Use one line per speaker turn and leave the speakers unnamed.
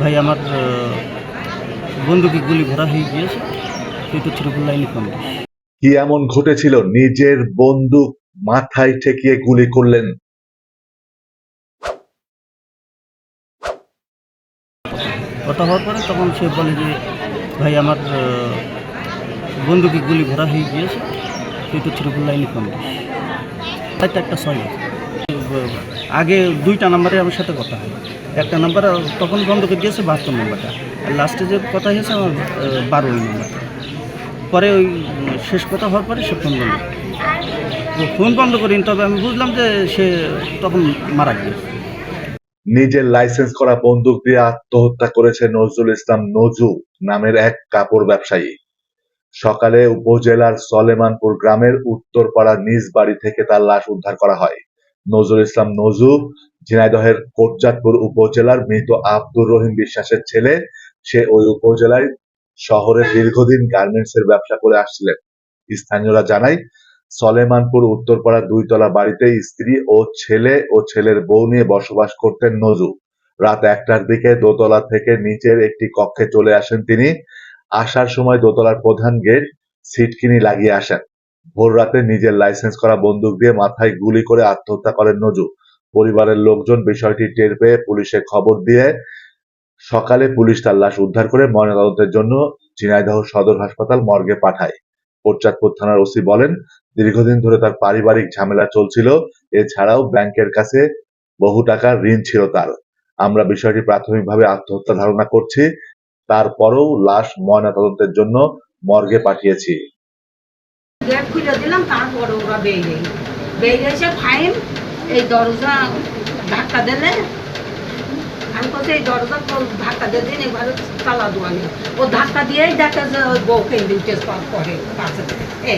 ভাই আমার আহ, বন্দুকে গুলি ভরা হয়ে গিয়েছে। সেটা ছিল লাইনি
কি এমন ঘটেছিল? নিজের বন্দুক মাথায় ঠেকিয়ে গুলি করলেন।
কথা হওয়ার পরে তখন সে বলে যে ভাই আমার আহ, বন্দুকে গুলি ভরা হয়ে গিয়েছে। সেটা ছিল লাইনি হয়তো একটা ছয়। আগে দুইটা নাম্বারে আমার সাথে কথা হয়। একটা নাম্বার তখন বন্ধ করে দিয়েছে বাহাত্তর নাম্বারটা। আর লাস্টে যে কথা হয়েছে আমার আহ, বারো ওই নাম্বারটা। পরে ওই শেষ কথা হওয়ার পরে সে ফোন বন্ধ ফোন বন্ধ করিনি তবে আমি বুঝলাম যে সে তখন মারা গিয়েছে
নিজের লাইসেন্স করা বন্দুক দিয়ে আত্মহত্যা করেছে নজরুল ইসলাম নজু নামের এক কাপড় ব্যবসায়ী। সকালে উপজেলার সলেমানপুর গ্রামের উত্তরপাড়া নিজ বাড়ি থেকে তার লাশ উদ্ধার করা হয়। নজরুল ইসলাম নজু ঝিনাইদহের কোটচাঁদপুর উপজেলার মৃত আব্দুর রহিম বিশ্বাসের ছেলে। সে ওই উপজেলায় শহরে দীর্ঘদিন গার্মেন্টস এর ব্যবসা করে আসছিলেন। স্থানীয়রা জানায়, সলেমানপুর উত্তরপাড়া দুইতলা বাড়িতে স্ত্রী ও ছেলে ও ছেলের বউ নিয়ে বসবাস করতেন নজু রাত একটার দিকে দোতলা থেকে নিচের একটি কক্ষে চলে আসেন তিনি। আসার সময় দোতলার প্রধান গেট সিটকিনি লাগিয়ে আসেন। ভোর রাতে নিজের লাইসেন্স করা বন্দুক দিয়ে মাথায় গুলি করে আত্মহত্যা করেন নজু পরিবারের লোকজন বিষয়টি টের পেয়ে পুলিশে খবর দিয়ে সকালে পুলিশ তার লাশ উদ্ধার করে ময়নাতদন্তের জন্য ঝিনাইদহ সদর হাসপাতাল মর্গে পাঠায়। কোটচাঁদপুর থানার ওসি বলেন, দীর্ঘদিন ধরে তার পারিবারিক ঝামেলা চলছিল, এছাড়াও ব্যাংকের কাছে বহু টাকার ঋণ ছিল তার। আমরা বিষয়টি প্রাথমিকভাবে আত্মহত্যা ধারণা করছি, তারপরও লাশ ময়নাতদন্তের জন্য মর্গে পাঠিয়েছি।
গেট খুলে দিলাম, তারপরে ওরা বেরিয়ে বেরিয়ে এসে ফাইন, এই দরজা ধাক্কা দিলে, আমি বলছি এই দরজা ধাক্কা দিয়ে দিন, এবারে তালা দোয়ানি ও ধাক্কা দিয়েই দেখে যে ওই বউকে করে পাশে